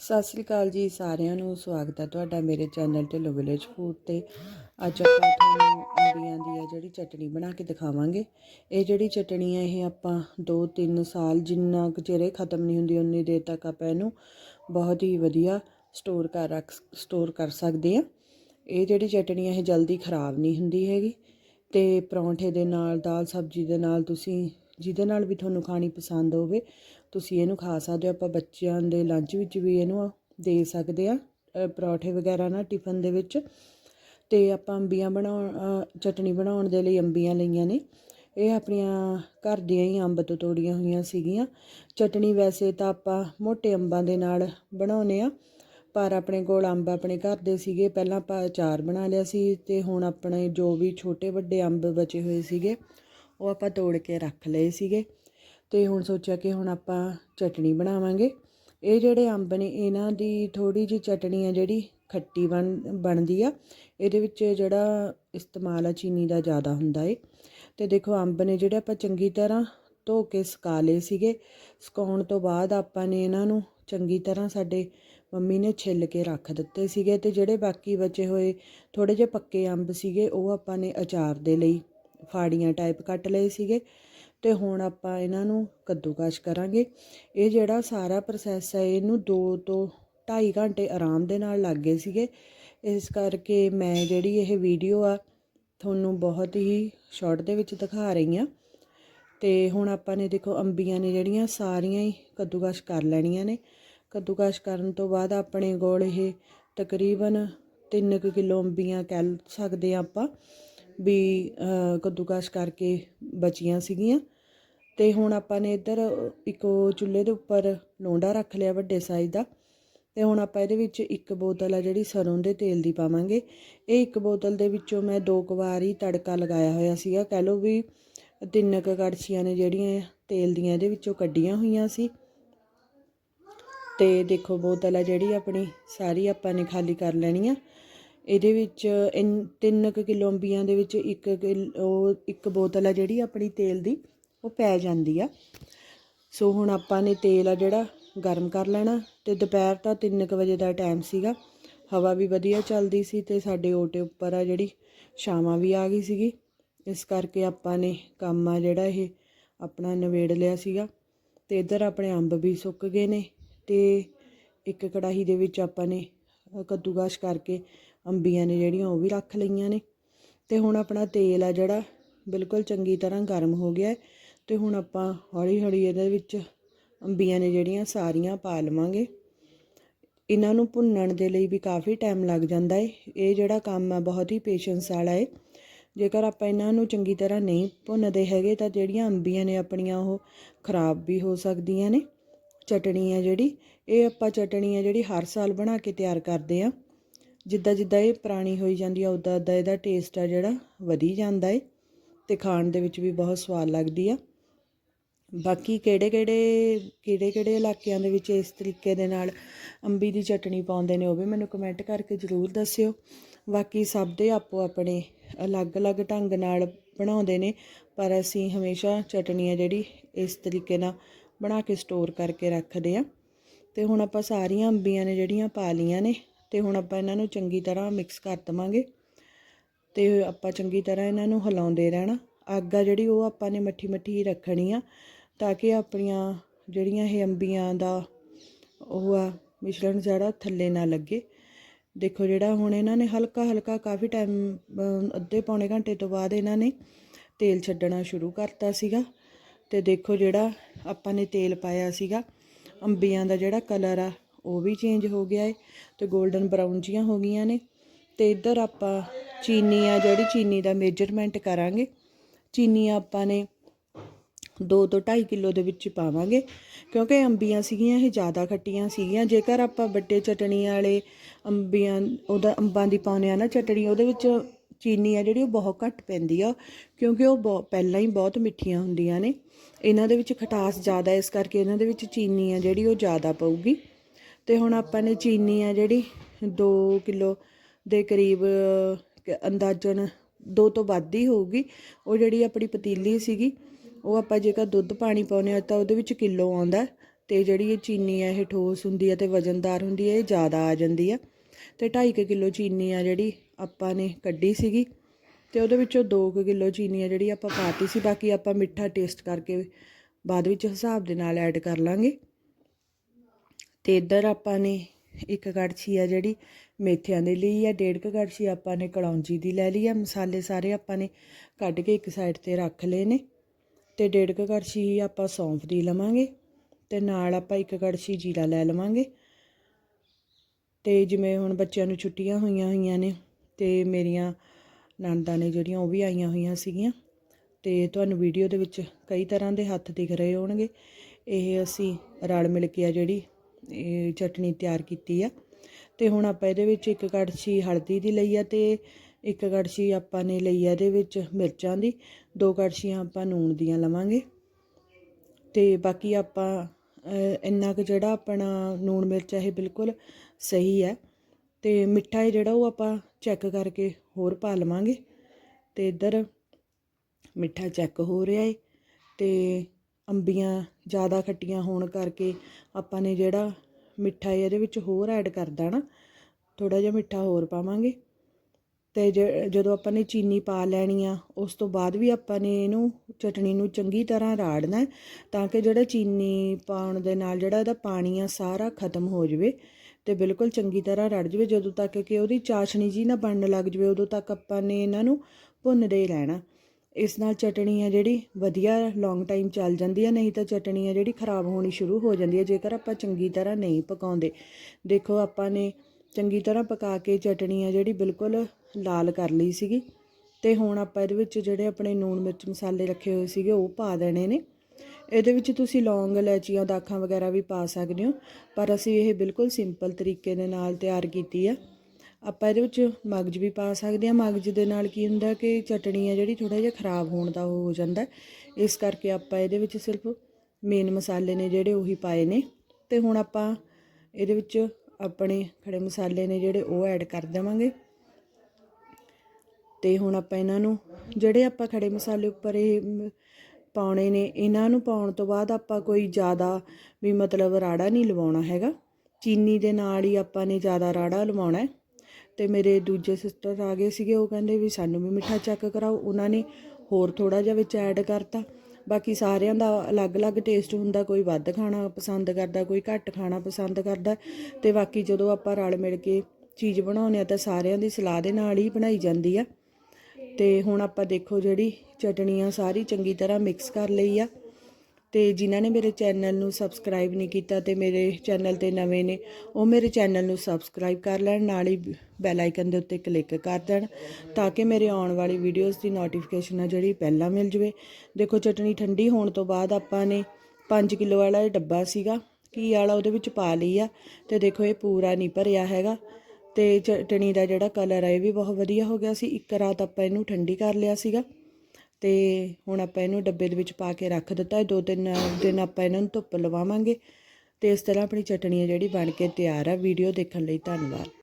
ਸਤਿ ਸ੍ਰੀ ਅਕਾਲ ਜੀ, ਸਾਰਿਆਂ ਨੂੰ ਸਵਾਗਤ ਹੈ ਤੁਹਾਡਾ ਮੇਰੇ ਚੈਨਲ ਤੇ ਵਿਲੇਜ ਫੂਡ ਤੇ। ਅੱਜ ਆਪਾਂ ਤੁਹਾਨੂੰ ਅੰਬੀਆਂ ਦੀ ਆ ਜਿਹੜੀ ਚਟਣੀ ਬਣਾ ਕੇ ਦਿਖਾਵਾਂਗੇ। ਇਹ ਜਿਹੜੀ ਚਟਣੀ ਹੈ, ਇਹ ਆਪਾਂ 2-3 ਸਾਲ ਜਿੰਨਾ ਕੁ ਚਿਰ ਖਤਮ ਨਹੀਂ ਹੁੰਦੀ, ਉਨੀ ਦੇਰ ਤੱਕ ਆਪਾਂ ਇਹਨੂੰ ਬਹੁਤ ਹੀ ਵਧੀਆ ਸਟੋਰ ਕਰ ਰੱਖ, ਸਟੋਰ ਕਰ ਸਕਦੇ ਆ ਇਹ ਜਿਹੜੀ ਚਟਣੀ ਹੈ, ਇਹ ਜਲਦੀ ਖਰਾਬ ਨਹੀਂ ਹੁੰਦੀ ਹੈਗੀ। ਤੇ ਪਰੌਂਠੇ ਦੇ ਨਾਲ, ਦਾਲ ਸਬਜ਼ੀ ਦੇ ਨਾਲ ਤੁਸੀਂ ਜਿਹਦੇ ਨਾਲ ਵੀ ਤੁਹਾਨੂੰ ਖਾਣੀ ਪਸੰਦ ਹੋਵੇ ਤੁਸੀਂ ਇਹਨੂੰ ਖਾ ਸਕਦੇ ਹੋ। ਆਪਾਂ ਬੱਚਿਆਂ ਦੇ ਲੰਚ ਵਿੱਚ ਵੀ ਇਹਨੂੰ ਦੇ ਸਕਦੇ ਆ ਅ, ਪਰੌਠੇ ਵਗੈਰਾ ਨਾਲ ਟਿਫਨ ਦੇ ਵਿੱਚ। ਤੇ ਆਪਾਂ ਅੰਬੀਆਂ ਬਣਾਉਣ ਅ, ਚਟਣੀ ਬਣਾਉਣ ਦੇ ਲਈ ਅੰਬੀਆਂ ਲਈਆਂ ਨੇ। ਇਹ ਆਪਣੀਆਂ ਘਰ ਦੀਆਂ ਹੀ ਅੰਬ ਤੋਂ ਤੋੜੀਆਂ ਹੋਈਆਂ ਸੀਗੀਆਂ। ਚਟਣੀ ਵੈਸੇ ਤਾਂ ਆਪਾਂ ਮੋٹے ਅੰਬਾਂ ਦੇ ਨਾਲ ਬਣਾਉਨੇ ਆ ਪਰ ਆਪਣੇ ਕੋਲ ਅੰਬ ਆਪਣੇ ਘਰ ਦੇ ਸੀਗੇ। ਪਹਿਲਾਂ ਆਪਾਂ ਅਚਾਰ ਬਣਾ ਲਿਆ ਸੀ ਤੇ ਹੁਣ ਆਪਣੇ ਜੋ ਵੀ ਛੋਟੇ ਵੱਡੇ ਅੰਬ ਬਚੇ ਹੋਏ ਸੀਗੇ ਉਹ ਆਪਾਂ ਤੋੜ ਕੇ ਰੱਖ ਲਏ ਸੀਗੇ। ਤੇ ਹੁਣ ਸੋਚਿਆ ਕਿ ਹੁਣ ਆਪਾਂ ਚਟਣੀ ਬਣਾਵਾਂਗੇ। ਇਹ ਜਿਹੜੇ ਅੰਬ ਨੇ, ਇਹਨਾਂ ਦੀ ਥੋੜੀ ਜਿਹੀ ਚਟਣੀ ਆ ਜਿਹੜੀ ਖੱਟੀ ਬਣ, ਬਣਦੀ ਆ। ਇਹਦੇ ਵਿੱਚ ਜਿਹੜਾ ਇਸਤੇਮਾਲ ਆ ਚੀਨੀ ਦਾ ਜ਼ਿਆਦਾ ਹੁੰਦਾ ਏ। ਤੇ ਦੇਖੋ, ਅੰਬ ਨੇ ਜਿਹੜੇ ਆਪਾਂ ਚੰਗੀ ਤਰ੍ਹਾਂ ਧੋ ਕੇ ਸੁਕਾ ਲਏ ਸੀਗੇ, ਸੁਕਾਉਣ ਤੋਂ ਬਾਅਦ ਆਪਾਂ ਨੇ ਇਹਨਾਂ ਨੂੰ ਚੰਗੀ ਤਰ੍ਹਾਂ ਸਾਡੇ ਮੰਮੀ ਨੇ ਛਿੱਲ ਕੇ ਰੱਖ ਦਿੱਤੇ ਸੀਗੇ। ਤੇ ਜਿਹੜੇ ਬਾਕੀ ਬਚੇ ਹੋਏ ਥੋੜੇ ਜਿਹੇ ਪੱਕੇ ਅੰਬ ਸੀਗੇ, ਉਹ ਆਪਾਂ ਨੇ ਅਚਾਰ ਦੇ ਲਈ ਫਾੜੀਆਂ ਟਾਈਪ ਕੱਟ ਲਏ ਸੀਗੇ ਤੇ ਹੁਣ ਆਪਾਂ ਇਹਨਾਂ ਨੂੰ ਕੱਦੂਕਸ਼ ਕਰਾਂਗੇ। ਇਹ ਜਿਹੜਾ ਸਾਰਾ ਪ੍ਰੋਸੈਸ ਹੈ, ਇਹਨੂੰ 2 ਤੋਂ 2.5 ਘੰਟੇ ਆਰਾਮ ਦੇ ਨਾਲ ਲੱਗ ਗਏ ਸੀਗੇ। ਇਸ ਕਰਕੇ ਮੈਂ ਜਿਹੜੀ ਇਹ ਵੀਡੀਓ ਆ, ਤੁਹਾਨੂੰ ਬਹੁਤ ਹੀ ਸ਼ਾਰਟ ਦੇ ਵਿੱਚ ਦਿਖਾ ਰਹੀ ਆ ਤੇ ਹੁਣ ਆਪਾਂ ਨੇ ਦੇਖੋ ਅੰਬੀਆਂ ਨੇ ਜਿਹੜੀਆਂ ਸਾਰੀਆਂ ਹੀ ਕੱਦੂਕਸ਼ ਕਰ ਲੈਣੀਆਂ ਨੇ। ਕੱਦੂਕਸ਼ ਕਰਨ ਤੋਂ ਬਾਅਦ ਆਪਣੇ ਕੋਲ ਇਹ ਤਕਰੀਬਨ 3 ਕਿਲੋ ਅੰਬੀਆਂ ਕਹਿ ਸਕਦੇ ਆ ਆਪਾਂ। ਵੀ ਅ, ਕੱਦੂਕਸ਼ ਕਰਕੇ ਬਚੀਆਂ ਸੀਗੀਆਂ। ਤੇ ਹੁਣ ਆਪਾਂ ਨੇ ਇੱਧਰ ਇੱਕ ਉਹ ਚੁੱਲ੍ਹੇ ਦੇ ਉੱਪਰ ਲੋਂਡਾ ਰੱਖ ਲਿਆ ਵੱਡੇ ਸਾਈਜ਼ ਦਾ। ਤੇ ਹੁਣ ਆਪਾਂ ਇਹਦੇ ਵਿੱਚ ਇੱਕ ਬੋਤਲ ਆ ਜਿਹੜੀ ਸਰੋਂ ਦੇ ਤੇਲ ਦੀ ਪਾਵਾਂਗੇ। ਇਹ ਇੱਕ ਬੋਤਲ ਦੇ ਵਿੱਚੋਂ ਮੈਂ ਦੋ ਕੁ ਵਾਰ ਹੀ ਤੜਕਾ ਲਗਾਇਆ ਹੋਇਆ ਸੀਗਾ। ਕਹਿ ਲਓ ਵੀ ਤਿੰਨ ਕੁ ਕੜਛੀਆਂ ਨੇ ਜਿਹੜੀਆਂ ਤੇਲ ਦੀਆਂ ਇਹਦੇ ਵਿੱਚੋਂ ਕੱਢੀਆਂ ਹੋਈਆਂ ਸੀ। ਤੇ ਦੇਖੋ ਬੋਤਲ ਆ ਜਿਹੜੀ ਆਪਣੀ ਸਾਰੀ ਆਪਾਂ ਨੇ ਖਾਲੀ ਕਰ ਲੈਣੀ ਆ। ਇਹਦੇ ਵਿੱਚ ਇਨ- ਤਿੰਨ ਕੁ ਕਿਲੋ ਅੰਬੀਆਂ ਦੇ ਵਿੱਚ ਇੱਕ ਕਿਲੋ ਇੱਕ ਬੋਤਲ ਆ ਜਿਹੜੀ ਆਪਣੀ ਤੇਲ ਦੀ ਉਹ ਪੈ ਜਾਂਦੀ ਆ। ਸੋ ਹੁਣ ਆਪਾਂ ਨੇ ਤੇਲ ਆ ਜਿਹੜਾ ਗਰਮ ਕਰ ਲੈਣਾ ਤੇ ਦੁਪਹਿਰ ਤਾਂ 3 ਵਜੇ ਦਾ ਟਾਈਮ ਸੀਗਾ। ਹਵਾ ਵੀ ਵਧੀਆ ਚੱਲਦੀ ਸੀ ਤੇ ਸਾਡੇ ਓਟੇ ਉੱਪਰ ਆ ਜਿਹੜੀ ਛਾਵਾਂ ਵੀ ਆ ਗਈ ਸੀਗੀ। ਇਸ ਕਰਕੇ ਆਪਾਂ ਨੇ ਕੰਮ ਆ ਜਿਹੜਾ ਇਹ ਆਪਣਾ ਨਵੇੜ ਲਿਆ ਸੀਗਾ ਤੇ ਇੱਧਰ ਆਪਣੇ ਅੰਬ ਵੀ ਸੁੱਕ ਗਏ ਨੇ ਤੇ ਇੱਕ ਕੜਾਹੀ ਦੇ ਵਿੱਚ ਆਪਾਂ ਨੇ ਅ, ਕੱਦੂਕਸ਼ ਕਰਕੇ ਅੰਬੀਆਂ ਨੇ ਜਿਹੜੀਆਂ ਉਹ ਵੀ ਰੱਖ ਲਈਆਂ ਨੇ। ਤੇ ਹੁਣ ਆਪਣਾ ਤੇਲ ਆ ਜਿਹੜਾ, ਬਿਲਕੁਲ ਚੰਗੀ ਤਰ੍ਹਾਂ ਗਰਮ ਹੋ ਗਿਆ ਹੈ। ਤੇ ਹੁਣ ਆਪਾਂ ਹੌਲੀ ਹੌਲੀ ਇਹਦੇ ਵਿੱਚ ਅੰਬੀਆਂ ਨੇ ਜਿਹੜੀਆਂ ਸਾਰੀਆਂ ਪਾ ਲਵਾਂਗੇ। ਇਹਨਾਂ ਨੂੰ ਭੁੰਨਣ ਦੇ ਲਈ ਵੀ ਕਾਫੀ ਟਾਈਮ ਲੱਗ ਜਾਂਦਾ ਹੈ। ਇਹ ਜਿਹੜਾ ਕੰਮ ਆ ਬਹੁਤ ਹੀ ਪੇਸ਼ੈਂਸ ਵਾਲਾ ਹੈ। ਜੇਕਰ ਆਪਾਂ ਇਹਨਾਂ ਨੂੰ ਚੰਗੀ ਤਰ੍ਹਾਂ ਨਹੀਂ ਭੁੰਨਦੇ ਹੈਗੇ ਤਾਂ ਜਿਹੜੀਆਂ ਅੰਬੀਆਂ ਨੇ ਆਪਣੀਆਂ ਉਹ ਖਰਾਬ ਵੀ ਹੋ ਸਕਦੀਆਂ ਨੇ। ਚਟਣੀ ਆ ਜਿਹੜੀ, ਇਹ ਆਪਾਂ ਚਟਣੀ ਆ ਜਿਹੜੀ ਹਰ ਸਾਲ ਬਣਾ ਕੇ ਤਿਆਰ ਕਰਦੇ ਆ ਜਿੱਦਾਂ ਜਿੱਦਾਂ ਇਹ ਪੁਰਾਣੀ ਹੋਈ ਜਾਂਦੀ ਆ ਉਦਾਂ ਉਦਾਂ ਇਹਦਾ ਟੇਸਟ ਆ ਜਿਹੜਾ, ਵਧੀ ਜਾਂਦਾ ਏ ਤੇ ਖਾਣ ਦੇ ਵਿੱਚ ਵੀ ਬਹੁਤ ਸਵਾਦ ਲੱਗਦੀ ਆ। ਬਾਕੀ ਕਿਹੜੇ ਕਿਹੜੇ ਕਿਹੜੇ ਕਿਹੜੇ ਇਲਾਕਿਆਂ ਦੇ ਵਿੱਚ ਇਸ ਤਰੀਕੇ ਦੇ ਨਾਲ ਅੰਬੀ ਦੀ ਚਟਣੀ ਪਾਉਂਦੇ ਨੇ ਉਹ ਵੀ ਮੈਨੂੰ ਕਮੈਂਟ ਕਰਕੇ ਜ਼ਰੂਰ ਦੱਸਿਓ। ਬਾਕੀ ਸਭ ਦੇ ਆਪੋ ਆਪਣੇ ਅਲੱਗ-ਅਲੱਗ ਢੰਗ ਨਾਲ ਬਣਾਉਂਦੇ ਨੇ, ਪਰ ਅਸੀਂ ਹਮੇਸ਼ਾ ਚਟਣੀ ਆ ਜਿਹੜੀ ਇਸ ਤਰੀਕੇ ਨਾਲ ਬਣਾ ਕੇ ਸਟੋਰ ਕਰਕੇ ਰੱਖਦੇ ਆ। ਤੇ ਹੁਣ ਆਪਾਂ ਸਾਰੀਆਂ ਅੰਬੀਆਂ ਨੇ ਜਿਹੜੀਆਂ ਪਾ ਲੀਆਂ ਨੇ ਤੇ ਹੁਣ ਆਪਾਂ ਇਹਨਾਂ ਨੂੰ ਚੰਗੀ ਤਰ੍ਹਾਂ ਮਿਕਸ ਕਰ ਦਵਾਂਗੇ। ਤੇ ਆਪਾਂ ਚੰਗੀ ਤਰ੍ਹਾਂ ਇਹਨਾਂ ਨੂੰ ਹਿਲਾਉਂਦੇ ਰਹਿਣਾ। ਅੱਗ ਆ ਜਿਹੜੀ ਉਹ ਆਪਾਂ ਨੇ ਮੱਠੀ ਮੱਠੀ ਰੱਖਣੀ ਆ, ਤਾਂ ਕਿ ਆਪਣੀਆਂ ਜਿਹੜੀਆਂ ਇਹ ਅੰਬੀਆਂ ਦਾ ਉਹ ਆ ਮਿਸ਼ਰਣ ਜਿਹੜਾ ਥੱਲੇ ਨਾ ਲੱਗੇ। ਦੇਖੋ ਜਿਹੜਾ ਹੁਣ ਇਹਨਾਂ ਨੇ ਹਲਕਾ ਹਲਕਾ ਕਾਫੀ ਟਾਈਮ ਅੱਧੇ ਪੌਣੇ ਘੰਟੇ ਤੋਂ ਬਾਅਦ ਇਹਨਾਂ ਨੇ ਤੇਲ ਛੱਡਣਾ ਸ਼ੁਰੂ ਕਰਤਾ ਸੀਗਾ। ਤੇ ਦੇਖੋ ਜਿਹੜਾ ਆਪਾਂ ਨੇ ਤੇਲ ਪਾਇਆ ਸੀਗਾ, ਅੰਬੀਆਂ ਦਾ ਜਿਹੜਾ ਕਲਰ ਆ ਉਹ ਵੀ ਚੇਂਜ ਹੋ ਗਿਆ ਏ ਤੇ 골ਡਨ ਬਰਾਊਨ ਜੀਆਂ ਹੋ ਗਈਆਂ ਨੇ ਤੇ ਇੱਧਰ ਆਪਾਂ ਚੀਨੀ ਆ ਜਿਹੜੀ ਚੀਨੀ ਦਾ ਮੇਜਰਮੈਂਟ ਕਰਾਂਗੇ। ਚੀਨੀ ਆਪਾਂ ਨੇ 2 ਤੋਂ 2.5 ਕਿਲੋ ਦੇ ਵਿੱਚ ਪਾਵਾਂਗੇ ਕਿਉਂਕਿ ਅੰਬੀਆਂ ਸੀਗੀਆਂ, ਇਹ ਜ਼ਿਆਦਾ ਖੱਟੀਆਂ ਸੀਗੀਆਂ। ਜੇਕਰ ਆਪਾਂ ਵੱਡੇ ਚਟਣੀ ਵਾਲੇ ਅੰਬੀਆਂ, ਉਹਦਾ ਅੰਬਾਂ ਦੀ ਪਾਉਂਦੇ ਆ ਨਾ ਚਟਣੀ, ਉਹਦੇ ਵਿੱਚ ਚੀਨੀ ਆ ਜਿਹੜੀ ਉਹ ਬਹੁਤ ਘੱਟ ਪੈਂਦੀ ਆ ਕਿਉਂਕਿ ਉਹ ਬਹੁ- ਪਹਿਲਾਂ ਹੀ ਬਹੁਤ ਮਿੱਠੀਆਂ ਹੁੰਦੀਆਂ ਨੇ। ਇਹਨਾਂ ਦੇ ਵਿੱਚ ਖਟਾਸ ਜ਼ਿਆਦਾ, ਇਸ ਕਰਕੇ ਇਹਨਾਂ ਦੇ ਵਿੱਚ ਚੀਨੀ ਆ ਜਿਹੜੀ ਉਹ ਜ਼ਿਆਦਾ ਪਊਗੀ। ਤੇ ਹੁਣ ਆਪਾਂ ਨੇ ਚੀਨੀ ਆ ਜਿਹੜੀ 2 ਕਿਲੋ ਦੇ ਕਰੀਬ ਅੰਦਾਜ਼ਨ ਦੋ ਤੋਂ ਵੱਧ ਹੀ ਹੋਊਗੀ। ਉਹ ਜਿਹੜੀ ਆਪਣੀ ਪਤੀਲੀ ਸੀਗੀ, ਉਹ ਆਪਾਂ ਜੇਕਰ ਦੁੱਧ ਪਾਣੀ ਪਾਉਂਦੇ ਆ ਤਾਂ ਉਹਦੇ ਵਿੱਚ ਕਿਲੋ ਆਉਂਦਾ ਤੇ ਜਿਹੜੀ ਇਹ ਚੀਨੀ ਆ, ਇਹ ਠੋਸ ਹੁੰਦੀ ਆ ਤੇ ਵਜ਼ਨਦਾਰ ਹੁੰਦੀ ਆ, ਇਹ ਜ਼ਿਆਦਾ ਆ ਜਾਂਦੀ ਆ। ਤੇ 2.5 ਕਿਲੋ ਚੀਨੀ ਆ ਜਿਹੜੀ ਆਪਾਂ ਨੇ ਕੱਢੀ ਸੀਗੀ ਤੇ ਉਹਦੇ ਵਿੱਚੋਂ 2 ਕਿਲੋ ਚੀਨੀ ਆ ਜਿਹੜੀ ਆਪਾਂ ਪਾਤੀ ਸੀ। ਬਾਕੀ ਆਪਾਂ ਮਿੱਠਾ ਟੇਸਟ ਕਰਕੇ ਬਾਅਦ ਵਿੱਚ ਹਿਸਾਬ ਦੇ ਨਾਲ ਐਡ ਕਰ ਲਾਂਗੇ। ਤੇ ਇੱਧਰ ਆਪਾਂ ਨੇ ਇੱਕ ਕੜਛੀ ਆ ਜਿਹੜੀ ਮੇਥਿਆਂ ਦੇ ਲਈ ਆ, ਡੇਢ ਕੁ ਕੜਛੀ ਆਪਾਂ ਨੇ ਕਲੌਂਜੀ ਦੀ ਲੈ ਲਈ ਆ, ਮਸਾਲੇ ਸਾਰੇ ਆਪਾਂ ਨੇ ਕੱਢ ਕੇ ਇੱਕ ਸਾਈਡ ਤੇ ਰੱਖ ਲਏ ਨੇ ਤੇ ਡੇਢ ਕੁ ਕੜਛੀ ਆਪਾਂ ਸੌਂਫ ਦੀ ਲਵਾਂਗੇ ਤੇ ਨਾਲ ਆਪਾਂ ਇੱਕ ਕੜਛੀ ਜੀਰਾ ਲੈ ਲਵਾਂਗੇ। ਤੇ ਜਿਵੇਂ ਹੁਣ ਬੱਚਿਆਂ ਨੂੰ ਛੁੱਟੀਆਂ ਹੋਈਆਂ ਹੋਈਆਂ ਨੇ ਤੇ ਮੇਰੀਆਂ ਨਣਦਾਂ ਨੇ ਜਿਹੜੀਆਂ ਉਹ ਵੀ ਆਈਆਂ ਹੋਈਆਂ ਸੀਗੀਆਂ ਤੇ ਤੁਹਾਨੂੰ ਵੀਡੀਓ ਦੇ ਵਿੱਚ ਕਈ ਤਰ੍ਹਾਂ ਦੇ ਹੱਥ ਦਿਖ ਰਹੇ ਹੋਣਗੇ। ਇਹ ਅਸੀਂ ਰਲ ਮਿਲ ਕੇ ਆ ਜਿਹੜੀ ਚਟਨੀ ਤਿਆਰ ਕੀਤੀ ਆ। ਤੇ ਹੁਣ ਆਪਾਂ ਇਹਦੇ ਵਿੱਚ ਇੱਕ ਕੜਛੀ ਹਲਦੀ ਦੀ ਲਈ ਆ ਤੇ ਇੱਕ ਕੜਛੀ ਆਪਾਂ ਨੇ ਲਈ ਆ ਇਹਦੇ ਵਿੱਚ ਮਿਰਚਾਂ ਦੀ। ਦੋ ਕੜਛੀਆਂ ਆਪਾਂ ਨੂਣ ਦੀਆਂ ਲਵਾਂਗੇ। ਤੇ ਬਾਕੀ ਆਪਾਂ ਇੰਨਾ ਕੁ ਜਿਹੜਾ ਆਪਣਾ ਨੂਣ ਮਿਰਚ ਹੈ ਇਹ ਬਿਲਕੁਲ ਸਹੀ ਹੈ ਤੇ ਮਿੱਠਾ ਹੈ ਜਿਹੜਾ ਉਹ ਆਪਾਂ ਚੈੱਕ ਕਰਕੇ ਹੋਰ ਪਾ ਲਵਾਂਗੇ। ਤੇ ਇੱਧਰ ਮਿੱਠਾ ਚੈੱਕ ਹੋ ਰਿਹਾ ਏ। ਤੇ ਅੰਬੀਆਂ ਜ਼ਿਆਦਾ ਖੱਟੀਆਂ ਹੋਣ ਕਰਕੇ ਆਪਾਂ ਨੇ ਜਿਹੜਾ ਮਿੱਠਾ ਏ ਇਹਦੇ ਵਿੱਚ ਹੋਰ ਐਡ ਕਰ ਦੇਣਾ। ਥੋੜ੍ਹਾ ਜਿਹਾ ਮਿੱਠਾ ਹੋਰ ਪਾਵਾਂਗੇ। ਅਤੇ ਜ- ਜਦੋਂ ਆਪਾਂ ਨੇ ਚੀਨੀ ਪਾ ਲੈਣੀ ਆ, ਉਸ ਤੋਂ ਬਾਅਦ ਵੀ ਆਪਾਂ ਨੇ ਇਹਨੂੰ ਚਟਣੀ ਨੂੰ ਚੰਗੀ ਤਰ੍ਹਾਂ ਰਾੜਨਾ ਤਾਂ ਕਿ ਜਿਹੜਾ ਚੀਨੀ ਪਾਉਣ ਦੇ ਨਾਲ ਜਿਹੜਾ ਇਹਦਾ ਪਾਣੀ ਆ ਸਾਰਾ ਖਤਮ ਹੋ ਜਾਵੇ ਤੇ ਬਿਲਕੁਲ ਚੰਗੀ ਤਰ੍ਹਾਂ ਰੜ ਜਾਵੇ। ਜਦੋਂ ਤੱਕ ਕਿ ਉਹਦੀ ਚਾਸ਼ਣੀ ਜੀ ਨਾ ਬਣਨ ਲੱਗ ਜਾਵੇ, ਉਦੋਂ ਤੱਕ ਆਪਾਂ ਨੇ ਇਹਨਾਂ ਨੂੰ ਭੁੰਨਦੇ ਹੀ ਰਹਿਣਾ। ਇਸ ਨਾਲ ਚਟਣੀ ਹੈ ਜਿਹੜੀ ਵਧੀਆ ਲੌਂਗ ਟਾਈਮ ਚੱਲ ਜਾਂਦੀ ਹੈ, ਨਹੀਂ ਤਾਂ ਚਟਣੀ ਹੈ ਜਿਹੜੀ ਖਰਾਬ ਹੋਣੀ ਸ਼ੁਰੂ ਹੋ ਜਾਂਦੀ ਹੈ, ਜੇਕਰ ਆਪਾਂ ਚੰਗੀ ਤਰ੍ਹਾਂ ਨਹੀਂ ਪਕਾਉਂਦੇ। ਦੇਖੋ, ਆਪਾਂ ਨੇ ਚੰਗੀ ਤਰ੍ਹਾਂ ਪਕਾ ਕੇ ਚਟਣੀ ਆ ਜਿਹੜੀ ਬਿਲਕੁਲ ਲਾਲ ਕਰ ਲਈ ਸੀਗੀ ਤੇ ਹੁਣ ਆਪਾਂ ਇਹਦੇ ਵਿੱਚ ਜਿਹੜੇ ਆਪਣੇ ਨੂਣ ਮਿਰਚ ਮਸਾਲੇ ਰੱਖੇ ਹੋਏ ਸੀਗੇ, ਉਹ ਪਾ ਦੇਣੇ ਨੇ। ਇਹਦੇ ਵਿੱਚ ਤੁਸੀਂ ਲੌਂਗ ਇਲਾਇਚੀਆਂ, ਦਾਖਾਂ ਵਗੈਰਾ ਵੀ ਪਾ ਸਕਦੇ ਹੋ, ਪਰ ਅਸੀਂ ਇਹ ਬਿਲਕੁਲ ਸਿੰਪਲ ਤਰੀਕੇ ਦੇ ਨਾਲ ਤਿਆਰ ਕੀਤੀ ਆ ਆਪਾਂ ਇਹਦੇ ਵਿੱਚ ਮਗਜ ਵੀ ਪਾ ਸਕਦੇ ਹਾਂ। ਮਗਜ ਦੇ ਨਾਲ ਕੀ ਹੁੰਦਾ ਕਿ ਚਟਣੀ ਆ ਜਿਹੜੀ ਥੋੜਾ ਜਿਹਾ ਖਰਾਬ ਹੋਣ ਦਾ ਉਹ ਹੋ ਜਾਂਦਾ। ਇਸ ਕਰਕੇ ਆਪਾਂ ਇਹਦੇ ਵਿੱਚ ਸਿਰਫ ਮੇਨ ਮਸਾਲੇ ਨੇ ਜਿਹੜੇ ਉਹੀ ਪਾਏ ਨੇ। ਤੇ ਹੁਣ ਆਪਾਂ ਇਹਦੇ ਵਿੱਚ ਆਪਣੇ ਖੜੇ ਮਸਾਲੇ ਨੇ ਜਿਹੜੇ ਉਹ ਐਡ ਕਰ ਦੇਵਾਂਗੇ। ਤੇ ਹੁਣ ਆਪਾਂ ਇਹਨਾਂ ਨੂੰ ਜਿਹੜੇ ਆਪਾਂ ਖੜੇ ਮਸਾਲੇ ਉੱਪਰ ਇਹ ਪਾਉਣੇ ਨੇ, ਇਹਨਾਂ ਨੂੰ ਪਾਉਣ ਤੋਂ ਬਾਅਦ ਆਪਾਂ ਕੋਈ ਜ਼ਿਆਦਾ ਵੀ ਮਤਲਬ ਰਾੜਾ ਨਹੀਂ ਲਵਾਉਣਾ ਹੈਗਾ। ਚੀਨੀ ਦੇ ਨਾਲ ਹੀ ਆਪਾਂ ਨੇ ਜ਼ਿਆਦਾ ਰਾੜਾ ਲਵਾਉਣਾ ਹੈ। ਤੇ ਮੇਰੇ ਦੂਜੇ ਸਿਸਟਰ ਆ ਗਏ ਸੀਗੇ, ਉਹ ਕਹਿੰਦੇ ਵੀ ਸਾਨੂੰ ਵੀ ਮਿੱਠਾ ਚੈੱਕ ਕਰਾਓ। ਉਹਨਾਂ ਨੇ ਹੋਰ ਥੋੜਾ ਜਿਹਾ ਵਿੱਚ ਐਡ ਕਰਤਾ। ਬਾਕੀ ਸਾਰਿਆਂ ਦਾ ਅਲੱਗ-ਅਲੱਗ ਟੇਸਟ ਹੁੰਦਾ, ਕੋਈ ਵੱਧ ਖਾਣਾ ਪਸੰਦ ਕਰਦਾ, ਕੋਈ ਘੱਟ ਖਾਣਾ ਪਸੰਦ ਕਰਦਾ। ਤੇ ਬਾਕੀ ਜਦੋਂ ਆਪਾਂ ਰਲ ਮਿਲ ਕੇ ਚੀਜ਼ ਬਣਾਉਂਦੇ ਆ ਤਾਂ ਸਾਰਿਆਂ ਦੀ ਸਲਾਹ ਦੇ ਨਾਲ ਹੀ ਬਣਾਈ ਜਾਂਦੀ ਆ। ਤੇ ਹੁਣ ਆਪਾਂ ਦੇਖੋ ਜਿਹੜੀ ਚਟਣੀ ਆ ਸਾਰੀ ਚੰਗੀ ਤਰ੍ਹਾਂ ਮਿਕਸ ਕਰ ਲਈ ਆ। ਤੇ ਜਿਨ੍ਹਾਂ ਨੇ ਮੇਰੇ ਚੈਨਲ ਨੂੰ ਸਬਸਕ੍ਰਾਈਬ ਨਹੀਂ ਕੀਤਾ ਤੇ ਮੇਰੇ ਚੈਨਲ ਤੇ ਨਵੇਂ ਨੇ, ਉਹ ਮੇਰੇ ਚੈਨਲ ਨੂੰ ਸਬਸਕ੍ਰਾਈਬ ਕਰ ਲੈਣ, ਨਾਲ ਹੀ ਬੈਲ ਆਈਕਨ ਦੇ ਉੱਤੇ ਕਲਿੱਕ ਕਰ ਦੇਣ, ਤਾਂ ਕਿ ਮੇਰੇ ਆਉਣ ਵਾਲੀ ਵੀਡੀਓਜ਼ ਦੀ ਨੋਟੀਫਿਕੇਸ਼ਨ ਆ ਜਿਹੜੀ ਪਹਿਲਾਂ ਮਿਲ ਜਵੇ। ਦੇਖੋ ਚਟਣੀ ਠੰਡੀ ਹੋਣ ਤੋਂ ਬਾਅਦ ਆਪਾਂ ਨੇ 5 ਕਿਲੋ ਵਾਲਾ ਇਹ ਡੱਬਾ ਸੀਗਾ ਕੀ ਵਾਲਾ ਉਹਦੇ ਵਿੱਚ ਪਾ ਲਈ ਆ, ਤੇ ਦੇਖੋ ਇਹ ਪੂਰਾ ਨਹੀਂ ਭਰਿਆ ਹੈਗਾ, ਤੇ ਚਟਣੀ ਦਾ ਜਿਹੜਾ ਕਲਰ ਆ ਇਹ ਵੀ ਬਹੁਤ ਵਧੀਆ ਹੋ ਗਿਆ ਸੀ। ਇੱਕ ਰਾਤ ਆਪਾਂ ਇਹਨੂੰ ਠੰਡੀ ਕਰ ਲਿਆ ਸੀਗਾ। ਤੇ ਹੁਣ ਆਪਾਂ ਇਹਨੂੰ ਡੱਬੇ ਦੇ ਵਿੱਚ ਪਾ ਕੇ ਰੱਖ ਦਿੱਤਾ ਦੋ ਤਿੰਨ ਦਿਨ ਆਪਾਂ ਇਹਨਾਂ ਨੂੰ ਧੁੱਪ ਲਵਾਵਾਂਗੇ। ਤੇ ਇਸ ਤਰ੍ਹਾਂ ਆਪਣੀ ਚਟਣੀ ਹੈ ਜਿਹੜੀ ਬਣ ਕੇ ਤਿਆਰ ਆ। ਵੀਡੀਓ ਦੇਖਣ ਲਈ ਧੰਨਵਾਦ।